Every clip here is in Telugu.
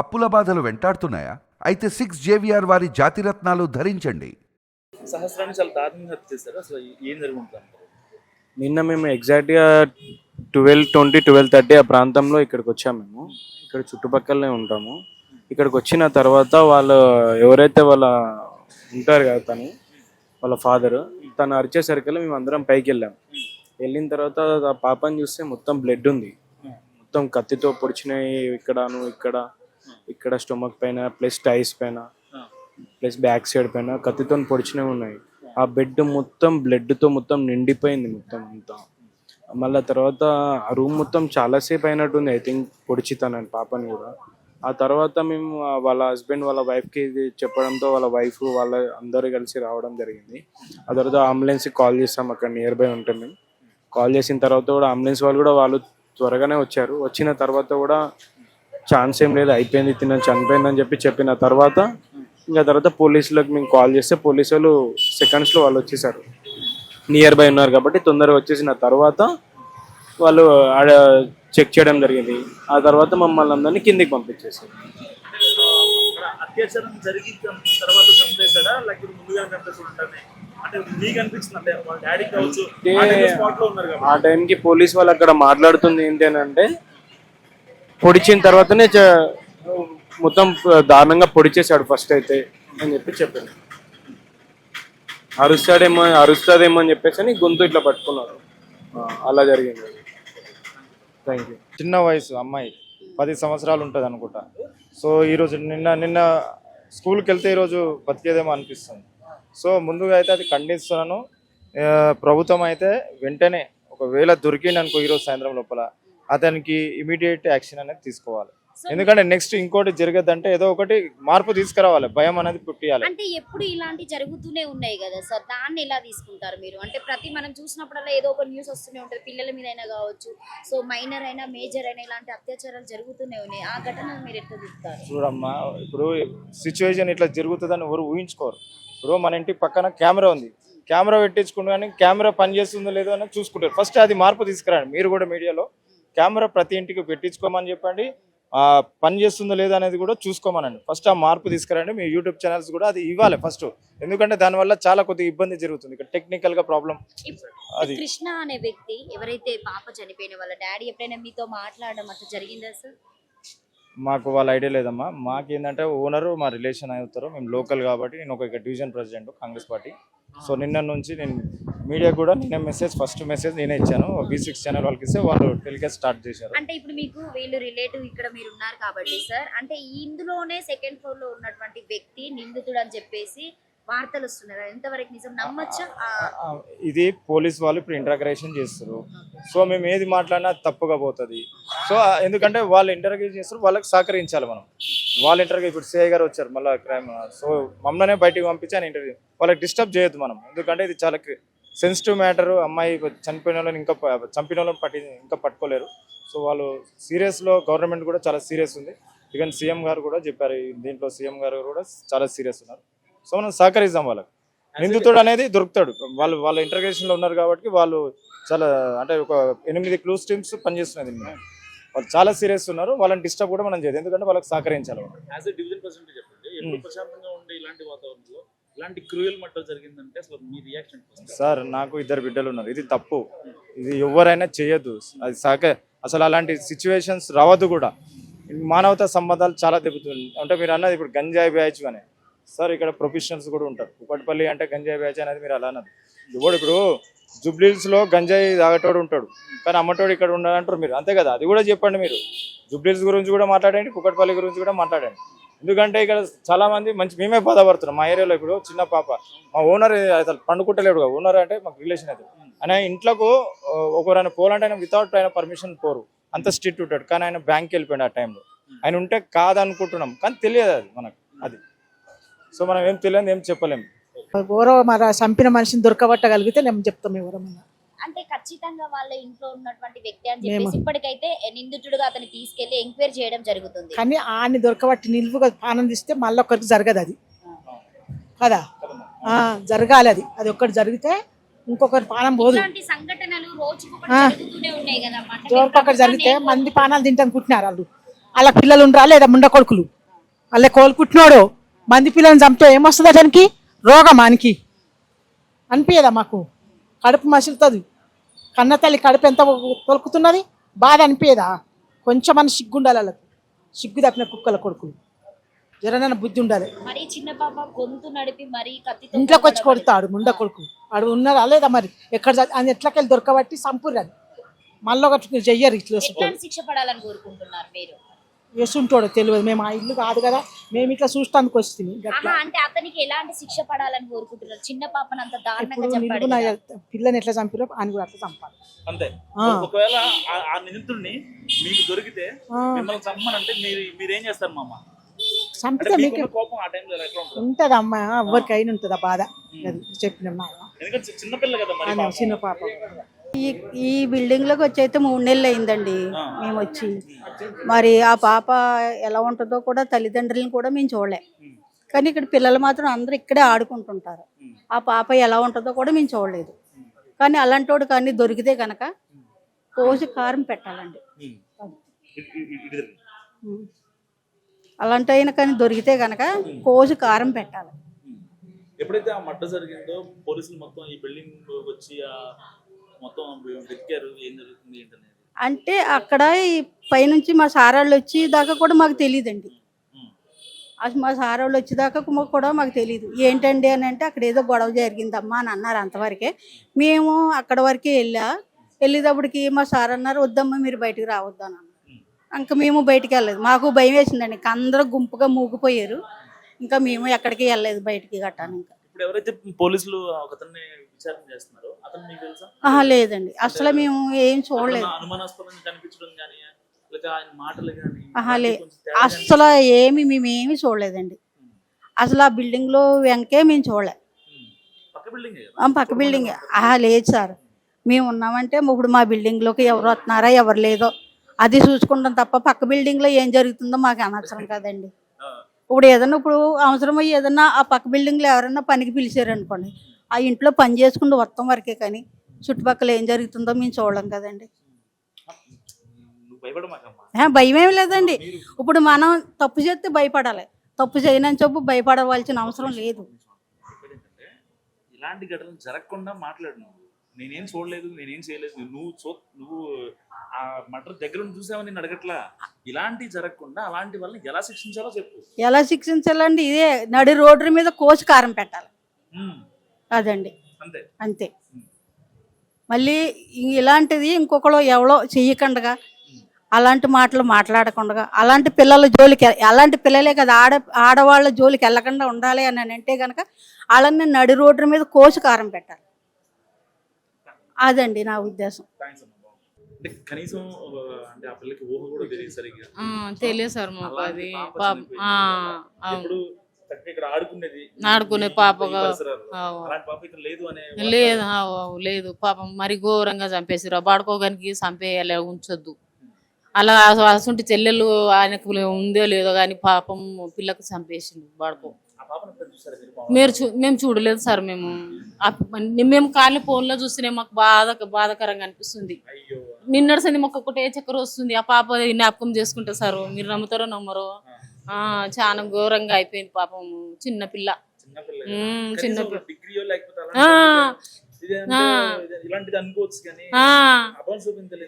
అప్పుల బాధలు వెంటాడుతున్నాయా? అయితే సిక్స్ జేవిఆర్ వారి జాతిరత్నాలు ధరించండి. సహస్రాన్ని చాలా దారుణంగా హత్య చేశారు. అసలు ఏం జరుగుతుంది నిన్న మేము ఎగ్జాక్ట్గా ట్వెల్వ్ ట్వంటీ ట్వెల్వ్ థర్టీ ఆ ప్రాంతంలో ఇక్కడికి వచ్చాము మేము. ఇక్కడ చుట్టుపక్కలనే ఉంటాము. ఇక్కడికి వచ్చిన తర్వాత వాళ్ళు ఎవరైతే వాళ్ళ ఉంటారు కదా తను వాళ్ళ ఫాదర్ తను అరిచేసరికి మేము అందరం పైకి వెళ్ళాం. వెళ్ళిన తర్వాత ఆ పాపని చూస్తే మొత్తం బ్లడ్ ఉంది. మొత్తం కత్తితో పొడిచినాయి ఇక్కడను ఇక్కడ. ఇక్కడ స్టొమక్ పైన ప్లస్ టైస్ పైన ప్లస్ బ్యాక్ సైడ్ పైన కత్తితో పొడిచినవి ఉన్నాయి. ఆ బెడ్ మొత్తం blood తో మొత్తం నిండిపోయింది మొత్తం అంతా. మళ్ళీ తర్వాత ఆ రూమ్ మొత్తం చాలాసేపు అయినట్టుంది ఐ థింక్ పొడిచితానని పాపని కూడా. ఆ తర్వాత మేము వాళ్ళ హస్బెండ్ వాళ్ళ వైఫ్కి చెప్పడంతో వాళ్ళ వైఫ్ వాళ్ళ అందరూ కలిసి రావడం జరిగింది. ఆ తర్వాత అంబులెన్స్కి కాల్ చేస్తాం అక్కడ నియర్ బై ఉంటే మేము. కాల్ చేసిన తర్వాత కూడా అంబులెన్స్ వాళ్ళు కూడా వాళ్ళు త్వరగానే వచ్చారు. వచ్చిన తర్వాత కూడా ఛాన్స్ ఏం లేదు అయిపోయింది తిన చనిపోయిందని చెప్పి చెప్పిన తర్వాత ఇంకా తర్వాత పోలీసులకు మేము కాల్ చేస్తే పోలీసు వాళ్ళు సెకండ్స్లో వాళ్ళు వచ్చేసారు. నియర్ బై ఉన్నారు కాబట్టి తొందరగా వచ్చేసిన తర్వాత వాళ్ళు ఆడ చెక్ చేయడం జరిగింది. ఆ తర్వాత మమ్మల్ని అందరినీ కిందికి పంపించేసారు అత్యాచారం జరిగిన తర్వాత చంపేశాడా? లేకపోతే ముందుగా చంపేసి ఆ టైంకి పోలీస్ వాళ్ళు అక్కడ మాట్లాడుతుంది ఏంటి అని అంటే పొడిచిన తర్వాతనే చ- మొత్తం దారుణంగా పొడిచేశాడు ఫస్ట్ అయితే అని చెప్పి చెప్పాను అరుస్తాడేమో అరుస్తాదేమో అని చెప్పేసి అని గొంతు ఇట్లా పట్టుకున్నాడు. అలా జరిగింది. థ్యాంక్ యూ చిన్న వయసు అమ్మాయి. పది సంవత్సరాలు ఉంటుంది అనుకుంటా. సో ఈరోజు నిన్న నిన్న స్కూల్కి వెళ్తే ఈరోజు బతికేదేమో అనిపిస్తుంది. సో ముందుగా అయితే అది ఖండిస్తున్నాను. ప్రభుత్వం అయితే వెంటనే ఒకవేళ దొరికింది అనుకో ఈరోజు సాయంత్రం లోపల. అతనికి ఇమీడియట్ యాక్షన్ అనేది తీసుకోవాలి. ఎందుకంటే నెక్స్ట్ ఇంకోటి జరగద్దంటే ఏదో ఒకటి మార్పు తీసుకురావాలి. భయం అనేది పుట్టియాలి. అంటే ఎప్పుడు ఇలాంటి జరుగుతూనే ఉన్నాయి కదా సార్? దాన్ని ఎలా తీసుకుంటారు మీరు? అంటే ప్రతి మనం చూసినప్పుడల్లా ఏదో ఒక న్యూస్ వస్తూనే ఉంటుంది. పిల్లల మీద అయినా కావచ్చు. సో మైనర్ అయినా మేజర్ అయినా ఇలాంటి అత్యాచారాలు జరుగుతూనే ఉన్నాయి. ఆ ఘటన మీరు ఎట్లా చూస్తారు? చూడమ్మా ఇప్పుడు సిచ్యువేషన్ ఇట్లా జరుగుతుందని ఎవరు ఊహించుకోరు. ఇప్పుడు మన ఇంటి పక్కన కెమెరా ఉంది. కెమెరా పెట్టించుకుంటూ కానీ కెమెరా పని చేస్తుందో లేదో అని చూసుకుంటారు. ఫస్ట్ అది మార్పు తీసుకురండి. మీరు కూడా మీడియాలో కెమెరా ప్రతి ఇంటికి పెట్టించుకోమని చెప్పండి. పని చేస్తుందో లేదో అనేది కూడా చూసుకోమనండి. ఫస్ట్ ఆ మార్పు తీసుకురండి. మీ యూట్యూబ్ ఛానల్స్ కూడా అది ఇవ్వాలి ఫస్ట్. ఎందుకంటే దానివల్ల చాలా కొద్దిగా ఇబ్బంది జరుగుతుంది. ఇక్కడ టెక్నికల్గా ప్రాబ్లం అది. కృష్ణ అనే వ్యక్తి ఎవరైతే పాప చనిపోయిన వాళ్ళ డాడీ ఎప్పుడైనా మీతో మాట్లాడడం అట్లా జరిగిందా సార్? మాకు వాళ్ళ ఐడియా లేదమ్మా. మాకు ఏంటంటే ఓనరు మా రిలేషన్ అవుతారు. మేము లోకల్ కాబట్టి నేను ఒక division president Congress party. So నిన్న నుంచి నేను మీడియా కూడా నిన్న మెసేజ్ ఫస్ట్ మెసేజ్ నేనే ఇచ్చాను. బీ సిక్స్ ఛానల్ వాళ్ళకి ఇస్తే వాళ్ళు టెలికాస్ట్ స్టార్ట్ చేశారు. అంటే ఇప్పుడు మీకు వీళ్ళు రిలేటివ్ ఇక్కడ మీరు ఉన్నారు కాబట్టి సార్ అంటే ఇందులోనే సెకండ్ ఫ్లోర్లో ఉన్నటువంటి వ్యక్తి నిందితుడు అని చెప్పేసి వార్తలు వస్తున్నారు ఎంతవరకు నిజం? నమ్మచ్చా? ఇది పోలీస్ వాళ్ళు ఇప్పుడు ఇంటర్గ్రేషన్ చేస్తారు సో మేము ఏది మాట్లాడినా తప్పుగా పోతుంది. సో ఎందుకంటే వాళ్ళు ఇంటర్వ్యూ చేస్తారు వాళ్ళకి సహకరించాలి మనం. వాళ్ళ ఇంటర్వ్యూ ఇప్పుడు సిఐ గారు వచ్చారు మళ్ళీ క్రైమ్ సో మమ్మల్నే బయటికి పంపించి ఆయన ఇంటర్వ్యూ వాళ్ళకి డిస్టర్బ్ చేయొద్దు మనం. ఎందుకంటే ఇది చాలా సెన్సిటివ్ మ్యాటర్ అమ్మాయి చనిపోయిన వాళ్ళని ఇంకా చంపిన వాళ్ళని పట్టి ఇంకా పట్టుకోలేరు. సో వాళ్ళు సీరియస్లో గవర్నమెంట్ కూడా చాలా సీరియస్ ఉంది. ఈవెన్ సీఎం గారు కూడా చెప్పారు దీంట్లో సీఎం గారు కూడా చాలా సీరియస్ ఉన్నారు. సో మనం సహకరిద్దాం వాళ్ళకి. నిందితుడు అనేది దొరుకుతాడు. వాళ్ళు వాళ్ళ ఇంటర్గ్రేషన్లో ఉన్నారు కాబట్టి వాళ్ళు చాలా అంటే ఒక ఎనిమిది క్లూస్ టీమ్స్ పనిచేస్తున్నాయి దీని. వాళ్ళు చాలా సీరియస్ ఉన్నారు. వాళ్ళని డిస్టర్బ్ కూడా మనం చేయదు ఎందుకంటే వాళ్ళకి సహకరించాలి. రియాక్షన్ సార్ నాకు ఇద్దరు బిడ్డలు ఉన్నారు. ఇది తప్పు. ఇది ఎవరైనా చేయొద్దు. అది సహక అసలు అలాంటి సిచ్యువేషన్స్ రావద్దు కూడా. మానవతా సంబంధాలు చాలా దెబ్బతుంది అంటే మీరు అన్నది ఇప్పుడు గంజాయి బ్యాచ్ కానీ సార్ ఇక్కడ ప్రొఫెషనల్స్ కూడా ఉంటారు. కుప్పటిపల్లి అంటే గంజాయి బ్యాచ్ అనేది మీరు అలా అన్నది ఇప్పుడు ఇప్పుడు జుబ్లీస్లో గంజాయి తాగేటోడు ఉంటాడు. కానీ అమ్మటోడు ఇక్కడ ఉండాలంటారు మీరు. అంతే కదా? అది కూడా చెప్పండి మీరు. జుబ్లీస్ గురించి కూడా మాట్లాడండి కుక్కటిపల్లి గురించి కూడా మాట్లాడండి. ఎందుకంటే ఇక్కడ చాలా మంది మంచి మేమే బాధపడుతున్నాం. మా ఏరియాలో ఇప్పుడు చిన్న పాప మా ఓనర్ అసలు పండుకుంటలేడు ఓనర్ అంటే మాకు రిలేషన్ అది. ఆయన ఇంట్లోకు ఒకరైనా పోలంటే ఆయన వితౌట్ ఆయన పర్మిషన్ పోరు. అంత స్ట్రిక్ట్ ఉంటాడు. కానీ ఆయన బ్యాంక్కి వెళ్ళిపోయాడు ఆ టైంలో ఆయన ఉంటే కాదనుకుంటున్నాం. కానీ తెలియదు అది మనకు అది. సో మనం ఏం తెలియదు ఏం చెప్పలేము ఎవరో మరి చంపిన మనిషిని దొరకబట్టగలిగితే నేను చెప్తాం ఎవరమన్నా అంటే ఖచ్చితంగా వాళ్ళ ఇంట్లో ఉన్నటువంటి వ్యక్తి అని మేము- చెప్పేసి ఇప్పటికైతే నిందితుడుగా అతన్ని తీసుకెళ్ళి ఎంక్వైరీ చేయడం జరుగుతుంది. కానీ ఆని దొరకబట్టి నిలువుగా పానం తీస్తే మళ్ళీ ఒక్కరికి జరగదు అది. కదా? ఆ, జరగాలి అది. అది ఒక్కటి జరిగితే ఇంకొకరి పానం పోదు. ఎవరికొకటి జరిగితే మంది పానాలు తింటాను కుట్టినారు వాళ్ళు. వాళ్ళ పిల్లలు ఉండరా లేదా ముండ కొడుకులు? వాళ్ళ కోలుకుంటున్నాడు. మంది పిల్లల్ని చంపితే ఏమొస్తుంది అతనికి? రోగం అనికి అనిపించదా మాకు? కడుపు మసులుతుంది. కన్న తల్లి కడుపు ఎంత తొలుకుతున్నది? బాధ అనిపించదా కొంచెం అని సిగ్గు ఉండాలి వాళ్ళకి. సిగ్గు తప్పిన కుక్కల కొడుకులు. జరనైనా బుద్ధి ఉండాలి. మరి చిన్న పాప గొంతు నడిపి మరి ఇంట్లోకి వచ్చి కొడతాడు ముండ కొడుకు. వాడు ఉన్నాడా లేదా మరి? ఎక్కడ ఆయన ఎట్లకెళ్ళి దొరకబట్టి సంపుర్రని మళ్ళీ ఒకటి చెయ్యరు ఇట్లా శిక్ష పడాలని కోరుకుంటున్నారు మీరు? వేసుంటాడో తెలియదు. మేము ఆ ఇల్లు కాదు కదా మేము ఇట్లా చూస్తానికి వస్తుంది. ఆహా అంటే అతనికి ఎలాంటి శిక్ష పడాలని కోరుకుంటున్నారు? చిన్న పాపను అంత దారుణంగా చంపాడు కదా. పిల్లని ఎట్లా చంపారో ఆయన కూడా అట్లా చంపాలి. అంతే. ఆ. ఒకవేళ ఆ- ఆ నిందితుడిని మీకు దొరికితే ఆ. మిమ్మల్ని చమ్మనంటే మీరు మీరేం చేస్తారు మామ? అంటే చంపితే మీకు మీకున్న కోపం ఆ టైంలో ఎట్లా ఉంటుంది? ఉంటది అమ్మ ఎవరికి అయిన ఉంటుంది ఆ బాధ. అది చెప్పిన మాట. ఎందుకంటే చి- చిన్నపిల్ల కదా మరి ఆయన పాపం. చిన్న పాప. ఈ ఈ బిల్డింగ్లోకి వచ్చి అయితే మూడు నెలలు అయిందండి మేము వచ్చి. మరి ఆ పాప ఎలా ఉంటుందో కూడా తల్లిదండ్రులను కూడా మేము చూడలే. కానీ ఇక్కడ పిల్లలు మాత్రం అందరూ ఇక్కడే ఆడుకుంటుంటారు. ఆ పాప ఎలా ఉంటుందో కూడా మేము చూడలేదు. కానీ అలాంటోడు కానీ దొరికితే కనుక కోసి కారం పెట్టాలండి. అలాంటి అయినా కానీ దొరికితే కనుక కోసి కారం పెట్టాలి. ఎప్పుడైతే ఆ మడ్డ జరిగిందో పోలీసులు మొత్తం ఈ బిల్డింగ్ వచ్చి ఆ మొత్తం వెతికారు ఏం జరుగుతుంది ఏంటనేది. అంటే అక్కడ ఈ పైనుంచి మా సారాళ్ళు వచ్చి దాకా కూడా మాకు తెలియదండి. అసలు మా సార్ వాళ్ళు వచ్చేదాకా మాకు కూడా మాకు తెలియదు ఏంటండి అని అంటే అక్కడ ఏదో గొడవ జరిగిందమ్మా అని అన్నారు అంతవరకే. మేము అక్కడ వరకే వెళ్ళా. వెళ్ళేటప్పటికి మా సార్ అన్నారు వద్దమ్మా మీరు బయటికి రావద్దు అని ఇంకా మేము బయటికి వెళ్ళలేదు. మాకు భయం వేసిందండి. ఇంకా అందరూ గుంపుగా మూగిపోయారు. ఇంకా మేము ఎక్కడికి వెళ్ళలేదు బయటికి గట్టాను ఇంకా. ఇప్పుడు ఎవరైతే పోలీసులు ఒకతన్ని విచారణ చేస్తున్నారో అతను మీకు తెలుసా? ఆహా లేదండి. అసలు మేము ఏం చూడలేదు. ఏమన్నా అనుమానాస్పదంగా కనిపించడం కానీ లేక ఆయన మాటలు కానీ ఆహా లే అసలు ఏమి మేము ఏమి చూడలేదండి అసలు ఆ బిల్డింగ్లో వెంకే మేము చూడలే. పక్క బిల్డింగ్ ఆ, పక్క బిల్డింగ్. ఆహా లేదు సార్. మేము ఉన్నామంటే ఇప్పుడు మా బిల్డింగ్లోకి ఎవరు వస్తున్నారా ఎవరు లేదో అది చూసుకుంటాం తప్ప పక్క బిల్డింగ్లో ఏం జరుగుతుందో మాకు అనవసరం కదండి. ఇప్పుడు ఏదన్నా ఇప్పుడు అవసరమై ఏదన్నా ఆ పక్క బిల్డింగ్లో ఎవరైనా పనికి పిలిచారు అనుకోండి ఆ ఇంట్లో పని చేసుకుంటూ వస్తాం వరకే కానీ చుట్టుపక్కల ఏం జరుగుతుందో మేము చూడలేం కదండి. భయం ఏమి లేదండి. ఇప్పుడు మనం తప్పు చేస్తే భయపడాలి. తప్పు చేయనని చెప్పు భయపడవలసిన అవసరం లేదు. ఇలాంటి ఘటనలు జరగకుండా మాట్లాడు నేనేం చూడలేదు నేనేం చేయలేదు నువ్వు నువ్వు ఆ మటర్ దగ్గర నేను అడగట్లా? ఇలాంటివి జరగకుండా అలాంటి వాళ్ళని ఎలా శిక్షించాలో చెప్పు. ఎలా శిక్షించాలండి? ఇదే నడి రోడ్డు మీద కోసి కారం పెట్టాలి. అదండి. అంతే. అంతే. మళ్ళీ ఇలాంటిది ఇంకొకరు ఎవరో చెయ్యకుండా అలాంటి మాటలు మాట్లాడకుండా అలాంటి పిల్లల జోలికి అలాంటి పిల్లలే కదా ఆడ ఆడవాళ్ళ జోలికి వెళ్ళకుండా ఉండాలి అని అంటే కనుక వాళ్ళని నడి రోడ్డు మీద కోసి కారం పెట్టాలి. అదండి నా ఉద్దేశం. అంటే కనీసం అంటే ఆ పిల్లకి ఊహ కూడా తెలియదు సరిగ్గా. తెలియదు సార్ మాకు అది. ఇక్కడ ఆడుకునేది. ఆడుకునే పాప ఇక్కడ లేదు లేదు పాపం మరి ఘోరంగా చంపేసిరు బాడుకోగానికి చంపేయాలి ఉంచొద్దు. అలా అసంటి చెల్లెలు ఆయనకు ఉందో లేదో కానీ పాపం పిల్లకు చంపేసిండు బాడుకో మీరు? చూ మేము చూడలేదు సార్ మేము. మేము ఖాళీ ఫోన్లో చూస్తేనే మాకు బాధ బాధాకరంగా అనిపిస్తుంది. అయ్యో. నిన్నటి సంది మాకు ఒకటే చక్కెర వస్తుంది. ఆ పాప జ్ఞాపకం చేసుకుంటా సార్. మీరు నమ్ముతారో నమ్మరో? ఆ. చాలా ఘోరంగా అయిపోయింది పాపం. చిన్న పిల్ల. చిన్నపిల్ల చిన్న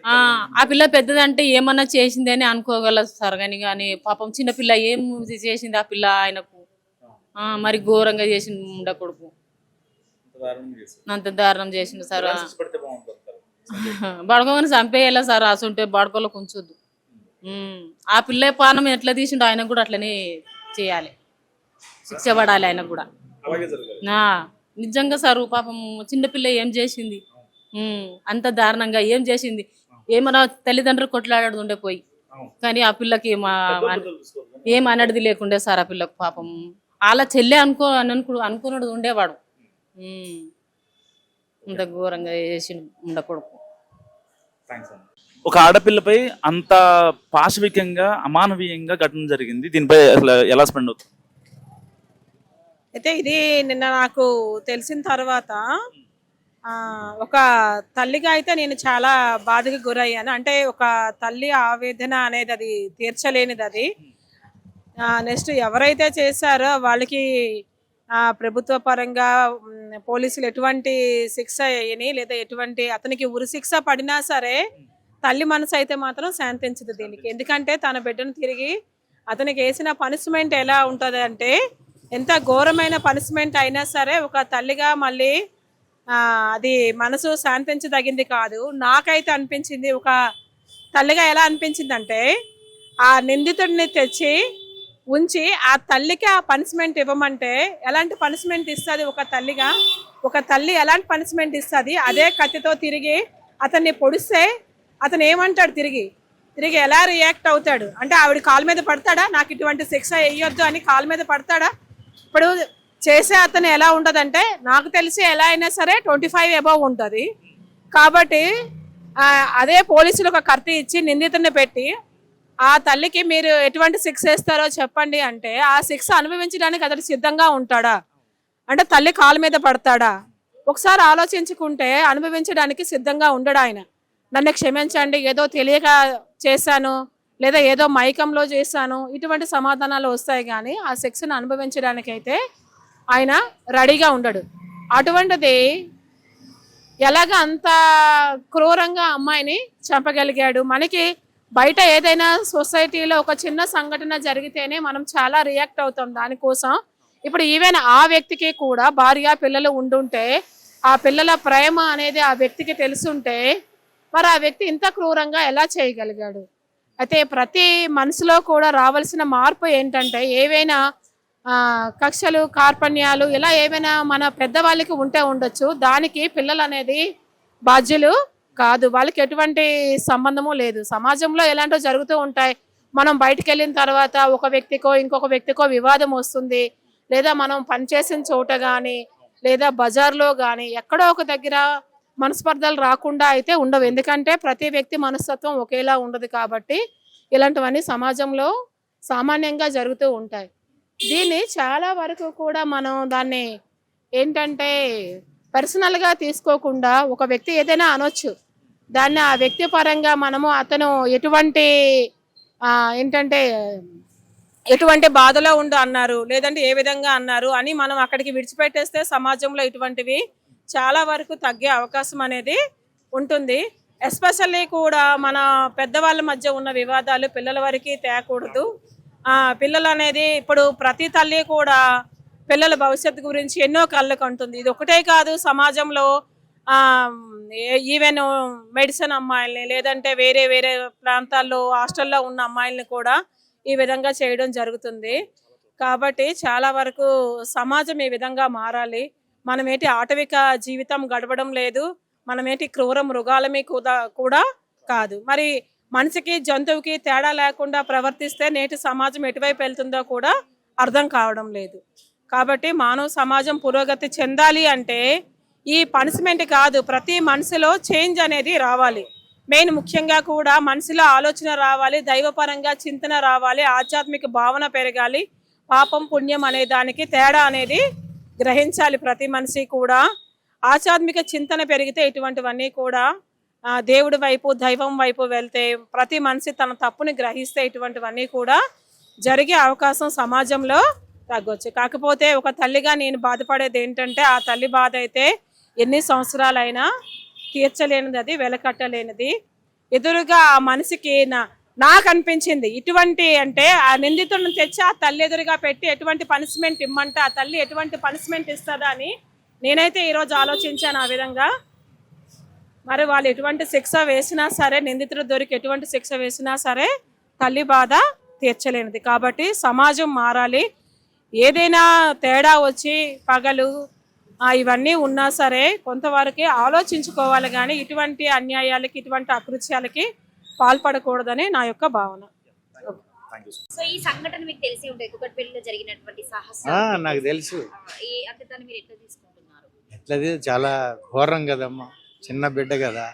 ఆ. పిల్ల పెద్దదంటే ఏమన్నా చేసింది అని అనుకోగలదు సార్. కానీ కానీ పాపం చిన్న పిల్ల ఏం చేసింది ఆ పిల్ల ఆయనకు? మరి ఘోరంగా చేసింది ఉండ కొడుకు. చేసి అంత దారుణం చేసిండు సార్? బడకోగానే చంపేయాలి సార్ అసంటే బడకోలో ఉంచొద్దు ఉమ్. ఆ పిల్ల పానం ఎట్లా తీసిండో ఆయనకు కూడా అట్లనే చేయాలి. శిక్ష పడాలి ఆయనకు కూడా. నిజంగా సార్ పాపం చిన్నపిల్ల ఏం చేసింది? అంత దారుణంగా ఏం చేసింది? ఏమన్నా తల్లిదండ్రులు కొట్లాడుతుండే పోయి. కానీ ఆ పిల్లకి. ఏం అనడిది లేకుండే సార్ ఆ పిల్లకు పాపం. అలా చెల్లె అనుకో అని అనుకు అనుకున్నాడు ఉండేవాడు. ఇంత ఘోరంగా చేసి ఉండకూడదు. ఒక ఆడపిల్లపై అంత పాశవికంగా అమానవీయంగా ఘటన జరిగింది. దీనిపై అసలు ఎలా స్పెండ్ అవుతుంది అయితే ఇది నిన్న నాకు తెలిసిన తర్వాత ఆ, ఒక తల్లిగా అయితే నేను చాలా బాధకి గురయ్యాను. అంటే ఒక తల్లి ఆవేదన అనేది అది తీర్చలేనిది అది. నెక్స్ట్ ఎవరైతే చేశారో వాళ్ళకి ప్రభుత్వ పరంగా పోలీసులు ఎటువంటి శిక్ష అయ్యని లేదా ఎటువంటి అతనికి ఉరి శిక్ష పడినా సరే తల్లి మనసు అయితే మాత్రం శాంతించదు దీనికి. ఎందుకంటే తన బిడ్డను తిరిగి అతనికి వేసిన పనిష్మెంట్ ఎలా ఉంటుంది అంటే ఎంత ఘోరమైన పనిష్మెంట్ అయినా సరే ఒక తల్లిగా మళ్ళీ అది మనసు శాంతించదగింది కాదు. నాకైతే అనిపించింది ఒక తల్లిగా ఎలా అనిపించిందంటే ఆ నిందితుడిని తెచ్చి ఉంచి ఆ తల్లికి ఆ పనిష్మెంట్ ఇవ్వమంటే ఎలాంటి పనిష్మెంట్ ఇస్తుంది ఒక తల్లిగా? ఒక తల్లి ఎలాంటి పనిష్మెంట్ ఇస్తుంది? అదే కత్తితో తిరిగి అతన్ని పొడిస్తే అతను ఏమంటాడు తిరిగి? తిరిగి ఎలా రియాక్ట్ అవుతాడు? అంటే ఆవిడ కాలు మీద పడతాడా? నాకు ఇటువంటి శిక్ష వేయొద్దు అని కాలు మీద పడతాడా? ఇప్పుడు చేసే అతను ఎలా ఉంటుందంటే నాకు తెలిసి ఎలా అయినా సరే ట్వంటీ ఫైవ్ అబౌవ్ ఉంటుంది. కాబట్టి అదే పోలీసులు ఒక కత్తి ఇచ్చి నిందితుడిని పెట్టి ఆ తల్లికి మీరు ఎటువంటి శిక్ష ఇస్తారో చెప్పండి అంటే ఆ శిక్ష అనుభవించడానికి అతడు సిద్ధంగా ఉంటాడా? అంటే తల్లి కాలు మీద పడతాడా? ఒకసారి ఆలోచించుకుంటే అనుభవించడానికి సిద్ధంగా ఉండడు ఆయన? నన్ను క్షమించండి ఏదో తెలియక చేశాను లేదా ఏదో మైకంలో చేశాను ఇటువంటి సమాధానాలు వస్తాయి కానీ ఆ శిక్షను అనుభవించడానికైతే ఆయన రెడీగా ఉండడు. అటువంటిది ఎలాగ అంత క్రూరంగా అమ్మాయిని చంపగలిగాడు? మనకి బయట ఏదైనా సొసైటీలో ఒక చిన్న సంఘటన జరిగితేనే మనం చాలా రియాక్ట్ అవుతాం దానికోసం. ఇప్పుడు ఈవెన్ ఆ వ్యక్తికి కూడా భార్య పిల్లలు ఉండుంటే ఆ పిల్లల ప్రేమ అనేది ఆ వ్యక్తికి తెలుసుంటే మరి ఆ వ్యక్తి ఇంత క్రూరంగా ఎలా చేయగలిగాడు? అయితే ప్రతి మనసులో కూడా రావాల్సిన మార్పు ఏంటంటే ఏవైనా కక్షలు కార్పణ్యాలు ఇలా ఏమైనా మన పెద్దవాళ్ళకి ఉంటే ఉండొచ్చు. దానికి పిల్లలు అనేది బాధ్యులు కాదు. వాళ్ళకి ఎటువంటి సంబంధము లేదు. సమాజంలో ఎలాంటో జరుగుతూ ఉంటాయి. మనం బయటకు వెళ్ళిన తర్వాత ఒక వ్యక్తికో ఇంకొక వ్యక్తికో వివాదం వస్తుంది. లేదా మనం పనిచేసిన చోట కానీ లేదా బజార్లో కానీ ఎక్కడో ఒక దగ్గర మనస్పర్ధలు రాకుండా అయితే ఉండవు. ఎందుకంటే ప్రతి వ్యక్తి మనస్తత్వం ఒకేలా ఉండదు కాబట్టి ఇలాంటివన్నీ సమాజంలో సామాన్యంగా జరుగుతూ ఉంటాయి. దీన్ని చాలా వరకు కూడా మనం దాన్ని ఏంటంటే పర్సనల్గా తీసుకోకుండా ఒక వ్యక్తి ఏదైనా అనొచ్చు. దాన్ని ఆ వ్యక్తి పరంగా మనము అతను ఎటువంటి ఏంటంటే ఎటువంటి బాధలో ఉండు అన్నారు లేదంటే ఏ విధంగా అన్నారు అని మనం అక్కడికి విడిచిపెట్టేస్తే సమాజంలో ఇటువంటివి చాలా వరకు తగ్గే అవకాశం అనేది ఉంటుంది. ఎస్పెషల్లీ కూడా మన పెద్దవాళ్ళ మధ్య ఉన్న వివాదాలు పిల్లల వరకు తేకూడదు. పిల్లలు అనేది ఇప్పుడు ప్రతి తల్లి కూడా పిల్లల భవిష్యత్తు గురించి ఎన్నో కళ్ళు కంటుంది ఇది ఒకటే కాదు సమాజంలో ఈవెన్ మెడిసిన్ అమ్మాయిల్ని లేదంటే వేరే వేరే ప్రాంతాల్లో హాస్టల్లో ఉన్న అమ్మాయిల్ని కూడా ఈ విధంగా చేయడం జరుగుతుంది. కాబట్టి చాలా వరకు సమాజం ఈ విధంగా మారాలి. మనం ఏంటి ఆటవిక జీవితం గడపడం లేదు. మనం క్రూర మృగాలమే కూడా కూడా కాదు. మరి మనిషికి జంతువుకి తేడా లేకుండా ప్రవర్తిస్తే నేటి సమాజం ఎటువైపు వెళ్తుందో కూడా అర్థం కావడం లేదు. కాబట్టి మానవ సమాజం పురోగతి చెందాలి అంటే ఈ పనిష్మెంట్ కాదు ప్రతి మనసులో చేంజ్ అనేది రావాలి. మెయిన్ ముఖ్యంగా కూడా మనసులో ఆలోచన రావాలి దైవపరంగా చింతన రావాలి ఆధ్యాత్మిక భావన పెరగాలి. పాపం పుణ్యం అనే దానికి తేడా అనేది గ్రహించాలి ప్రతి మనిషి కూడా. ఆధ్యాత్మిక చింతన పెరిగితే ఇటువంటివన్నీ కూడా దేవుడి వైపు దైవం వైపు వెళ్తే ప్రతి మనిషి తన తప్పుని గ్రహిస్తే ఇటువంటివన్నీ కూడా జరిగే అవకాశం సమాజంలో తగ్గొచ్చు. కాకపోతే ఒక తల్లిగా నేను బాధపడేది ఏంటంటే ఆ తల్లి బాధ అయితే ఎన్ని సంవత్సరాలైనా తీర్చలేనిది అది వెలకట్టలేనిది. ఎదురుగా ఆ మనిషికి నా నాకు అనిపించింది ఇటువంటి అంటే ఆ నిందితుడిని తెచ్చి ఆ తల్లి ఎదురుగా పెట్టి ఎటువంటి పనిష్మెంట్ ఇమ్మంటే ఆ తల్లి ఎటువంటి పనిష్మెంట్ ఇస్తుందా అని నేనైతే ఈరోజు ఆలోచించాను ఆ విధంగా. మరి వాళ్ళు ఎటువంటి శిక్ష వేసినా సరే నిందితుడు దొరికి ఎటువంటి శిక్ష వేసినా సరే తల్లి బాధ తీర్చలేనిది. కాబట్టి సమాజం మారాలి. ఏదైనా తేడా వచ్చి పగలు ఇవన్నీ ఉన్నా సరే కొంతవరకే ఆలోచించుకోవాలి కానీ ఇటువంటి అన్యాయాలకి ఇటువంటి అకృత్యాలకి పాల్పడకూడదని నా యొక్క భావన. థ్యాంక్ యూ సో ఈ సంఘటన మీకు తెలిసి ఉంటుంది కుకట్పల్లిలో జరిగినటువంటి సాహసం ఆ, నాకు తెలుసు. ఈ మీరు ఎట్లా తీసుకుంటున్నారు? ఎట్లది చాలా ఘోరం కదమ్మా. చిన్న బిడ్డ కదా.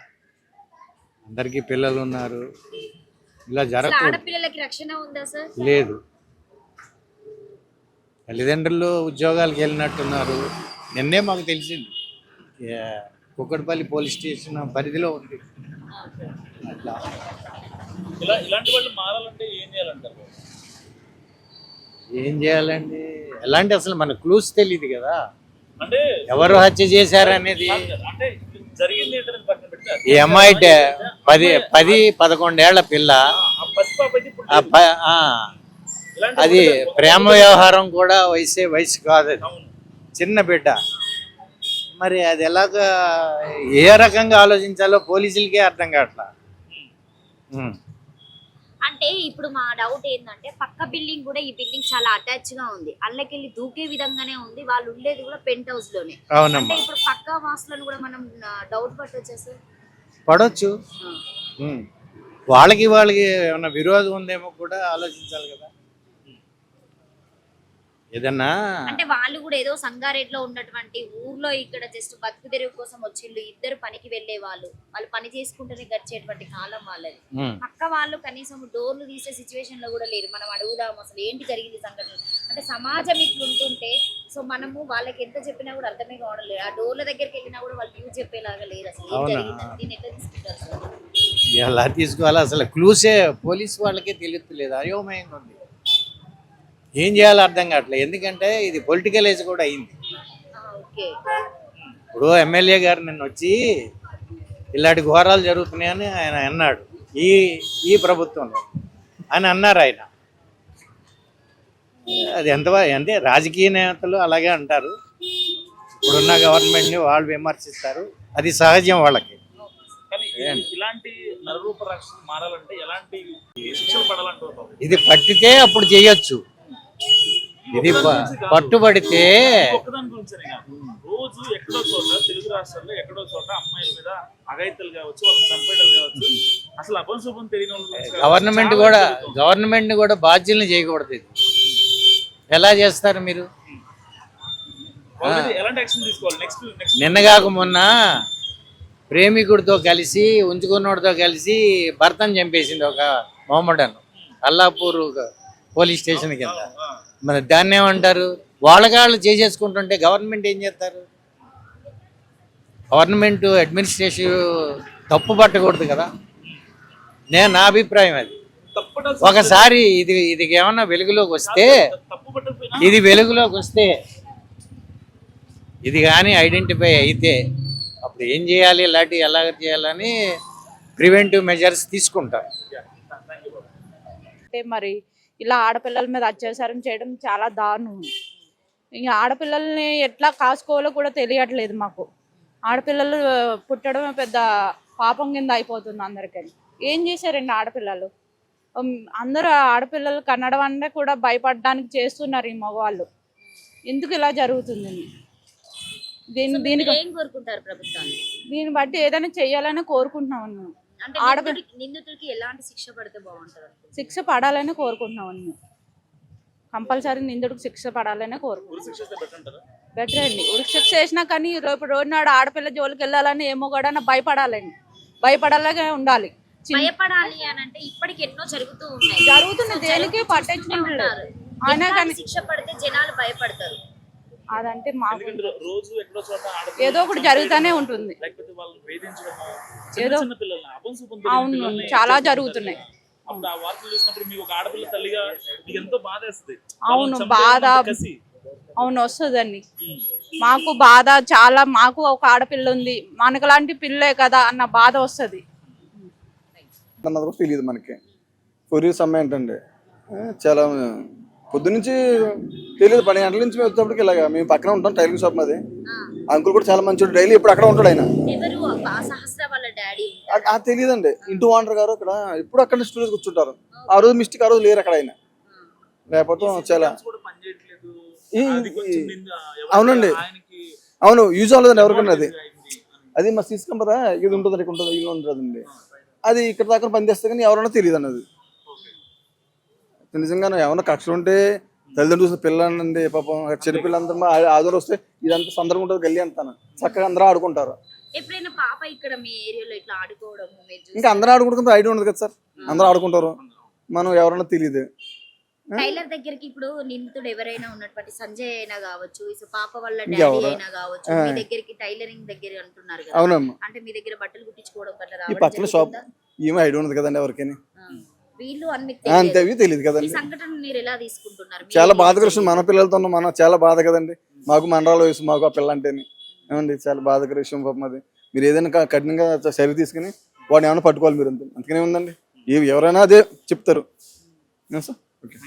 అందరికీ పిల్లలు ఉన్నారు. ఇలా జరగకూడదు. రక్షణ ఉందా సార్? లేదు. తల్లిదండ్రులు ఉద్యోగాలకు వెళ్ళినట్టున్నారు. నిన్నే మాకు తెలిసింది. కుక్కడపల్లి పోలీస్ స్టేషన్ పరిధిలో ఉంది. అట్లా. ఇలా ఇలాంటి వాళ్ళు మారాలంటే ఏం చేయాలంటారు? ఏం చేయాలండి? ఎలాంటి అసలు మన క్లూస్ తెలియదు కదా. అంటే ఎవరు హత్య చేశారనేది. అంటే జరిగింది పెడితే ఈ అమ్మాయి పది పది పదకొండేళ్ళ పిల్ల. ఆ ప- ఆ, అది ప్రేమ వ్యవహారం కూడా వయసే వయసు కాదు అది. చిన్న బిడ్డ. మరి అది ఎలాగా ఏ రకంగా ఆలోచించాలో పోలీసులకే అర్థం కావట్లా. అంటే ఇప్పుడు మా డౌట్ ఏంటంటే పక్క బిల్డింగ్ కూడా ఈ బిల్డింగ్ చాలా అటాచ్గా ఉంది. అల్లకెళ్ళి దూకే విధంగానే ఉంది. వాళ్ళు ఉండేది కూడా పెంట్ హౌస్లోనే. అంటే ఇప్పుడు పక్క వాసులను కూడా మనం డౌట్ పట్టొచ్చా పడవచ్చు. వాళ్ళకి వాళ్ళకి ఏమన్నా విరోధం ఉందేమో కూడా ఆలోచించాలి కదా. ఏదన్నా అంటే వాళ్ళు కూడా ఏదో సంగారెడ్డిలో ఉన్నటువంటి ఊర్లో ఇక్కడ జస్ట్ బతుకు తెరువు కోసం వచ్చిళ్ళు ఇద్దరు పనికి వెళ్ళే వాళ్ళు వాళ్ళు పని చేసుకుంటూనే గడిచేటువంటి కాలం వాళ్ళది. పక్క వాళ్ళు కనీసం డోర్లు తీసే సిచ్యువేషన్లో కూడా లేరు. మనం అడుగుదాం అసలు ఏంటి జరిగింది సంఘటన? అంటే సమాజం ఇట్లా ఉంటుంటే సో మనము వాళ్ళకి ఎంత చెప్పినా కూడా అర్థమే కావడం లేదు. ఆ డోర్ల దగ్గరికి వెళ్ళినా కూడా వాళ్ళు వ్యూ చెప్పేలాగా లేరు అసలు. ఏం? జరిగిందని దీన్ని ఎట్లా తీసుకుంటారు? ఎలా తీసుకోవాలి? అసలు క్లూసే పోలీస్ వాళ్ళకే తెలియట్లేదు. అయోమయంగా ఉంది. ఏం చేయాలో అర్థం కావట్లేదు. ఎందుకంటే ఇది పొలిటికల్ ఏజ్ కూడా అయింది. ఆ, ఓకే. ఇప్పుడు ఎమ్మెల్యే గారు నిన్న వచ్చి ఇలాంటి ఘోరాలు జరుగుతున్నాయని ఆయన అన్నాడు. ఈ ఈ ప్రభుత్వంలో. అని అన్నారు ఆయన. అది ఎంత అంటే రాజకీయ నేతలు అలాగే అంటారు. ఇప్పుడున్న గవర్నమెంట్ని వాళ్ళు విమర్శిస్తారు. అది సహజం వాళ్ళకి. ఇది పట్టితే అప్పుడు చేయొచ్చు. ఇది పట్టుబడితే రోజు ఎక్కడో చోట తెలుగు రాష్ట్రాల్లో ఎక్కడో చోట అమ్మాయిల మీద అఘాయిత్యాలు కావచ్చు వాళ్ళని కావచ్చు అసలు అపశుభం తెలియని. గవర్నమెంట్ కూడా. గవర్నమెంట్ కూడా బాధ్యుల్ని చేయకూడదు ఇది. ఎలా చేస్తారు మీరు? నెక్స్ట్ నిన్నగాక మొన్న ప్రేమికుడితో కలిసి ఉంచుకున్నోడితో కలిసి భర్తను చంపేసింది ఒక మొహమ్మడన్. అల్లాపూర్ పోలీస్ స్టేషన్ కింద. మరి దాన్ని ఏమంటారు? వాళ్ళకాళ్ళు చేసేసుకుంటుంటే గవర్నమెంట్ ఏం చేస్తారు? గవర్నమెంట్ అడ్మినిస్ట్రేషన్ తప్పు పట్టకూడదు కదా? నేను నా అభిప్రాయం అది. తప్పట ఒకసారి ఇది ఇది ఏమన్నా వెలుగులోకి వస్తే ఇది వెలుగులోకి వస్తే ఇది కానీ ఐడెంటిఫై అయితే అప్పుడు ఏం చేయాలి ఇలాంటి ఎలా చేయాలని ప్రివెంటివ్ మెజర్స్ తీసుకుంటారు అంటే మరి ఇలా ఆడపిల్లల మీద అత్యాచారం చేయడం చాలా దారుణం. ఇంకా ఆడపిల్లల్ని ఎట్లా కాసుకోవాలో కూడా తెలియట్లేదు మాకు. ఆడపిల్లలు పుట్టడం పెద్ద పాపం కింద అయిపోతుంది అందరికీ. ఏం చేశారండి ఆడపిల్లలు? అందరూ ఆడపిల్లలు కన్నడం అంటే కూడా భయపడడానికి చేస్తున్నారు ఈ మగవాళ్ళు. ఎందుకు ఇలా జరుగుతుంది? దీని దీనికి ఏం కోరుకుంటారు ప్రభుత్వాన్ని? దీన్ని బట్టి ఏదైనా చెయ్యాలని కోరుకుంటున్నాం నిందితుడికి- ఎలాంటి శిక్ష పడితే బాగుంటుంది శిక్ష పడాలని కోరుకుంటున్నాం మేము కంపల్సరీ నిందుడికి శిక్ష పడాలని కోరుకుంటున్నాం బెటర్ అండి. ఉరికి శిక్ష వేసినా కానీ రేపు రోజు నాడు ఆడపిల్ల జోలికి వెళ్ళాలని ఏమో కూడా భయపడాలండి. భయపడాలగా ఉండాలి. భయపడాలి అని అంటే ఇప్పటికి ఎన్నో జరుగుతూ ఉన్నాయి. జరుగుతుంది సో దేనికి పట్టించుకుంటున్నారు ఉన్నారు. అయినా కానీ శిక్ష పడితే జనాలు భయపడతారు. అదంటే మాకు రోజు ఎక్కడో చోట ఏదో ఒకటి జరుగుతూనే ఉంటుంది. లేకపోతే వాళ్ళని వేధించడము చిన్న ఏదో- అవును, చాలా జరుగుతున్నాయి. అవును, బాధ. అవును వస్తుందండి. మాకు బాధ చాలా మాకు ఒక ఆడపిల్ల ఉంది. మనకు లాంటి పిల్లే కదా అన్న బాధ వస్తుంది. తెలియదు మనకి. కొరియర్ సమ్మె ఏంటండి? ఆ, చాలా పొద్దునుంచి తెలియదు పని గంటల నుంచి మేము వచ్చేటప్పటికి ఇలాగా మేము పక్కన ఉంటాం టైలరింగ్ షాప్ మాది అంకుల్ కూడా చాలా మంచి డైలీ ఇప్పుడు అక్కడ ఉంటాడు ఆయన ఎవరు ఆ సహస్ర వాళ్ళ డాడీ ఆ- ఆ తెలియదండి ఇంటూ ఓనర్ గారు అక్కడ ఇప్పుడు అక్కడ స్టూడియోస్ కూర్చుంటారు ఆ రోజు మిస్టేక్ ఆ రోజు లేరు అక్కడ ఆయన లేకపోతే చాలా అది అవునండి. ఆయనకి అవును యూజ్ అవ్వలేదండి ఎవరికన్నా అది. అది మా తీసుకుని కదా ఇది ఉంటుంది ఇక్కడ ఉంటుంది ఇల్లు ఉంటుందండి అది ఇక్కడ దాకా పనిచేస్తే కానీ ఎవరన్నా తెలియదు అన్నది నిజంగానే ఏమన్నా కక్షలు ఉంటే తల్లిదండ్రులు చూసిన పిల్లలండి పాపం చిన్న పిల్లలందరూ ఆదోలు వస్తే ఇదంతా సందర్భం ఉంటుంది గల్లీ అంతాను. చక్కగా అందరూ ఆడుకుంటారు. ఎప్పుడైనా పాప ఇక్కడ మీ ఏరియాలో ఇట్లా ఆడుకోవడం? ఇంకా అందరూ ఆడుకుంటుంటే ఐడియా ఉండదు కదా సార్. అందరూ ఆడుకుంటారు. మనం ఎవరన్నా తెలియదు. టైలర్ దగ్గరికి ఇప్పుడు నిందితుడు ఎవరైనా ఉన్నటువంటి సంజయ్ అయినా కావచ్చు పాప డాడీ ఇంకెవరు? అయినా కావచ్చు. మీ దగ్గరికి టైలరింగ్ దగ్గర అంటున్నారు కదా. అంటే మీ దగ్గర బట్టలు కుట్టించుకోవడం పక్కన షాప్? ఏమో ఐడియా ఉంది కదండి ఎవరికైనా. అంతే తెలియదు. అవి తెలియదు ఈ కదండి సంఘటన మీరు ఎలా తీసుకుంటున్నారు? మీరు చాలా బాధ చేస్తారు? మన పిల్లలతో ఉన్న మన చాలా బాధ కదండి. మాకు మండరాల వయసు మాకు ఆ పిల్ల అంటేని. ఏమండి చాలా బాధకర విషయం పాపం అది. మీరు ఏదైనా క- కఠినంగా చర్య తీసుకుని వాడిని ఏమైనా పట్టుకోవాలి మీరు అంతే. అందుకనే ఉందండి. ఏ- ఎవరైనా అదే చెప్తారు. ఏం సార్? ఓకే.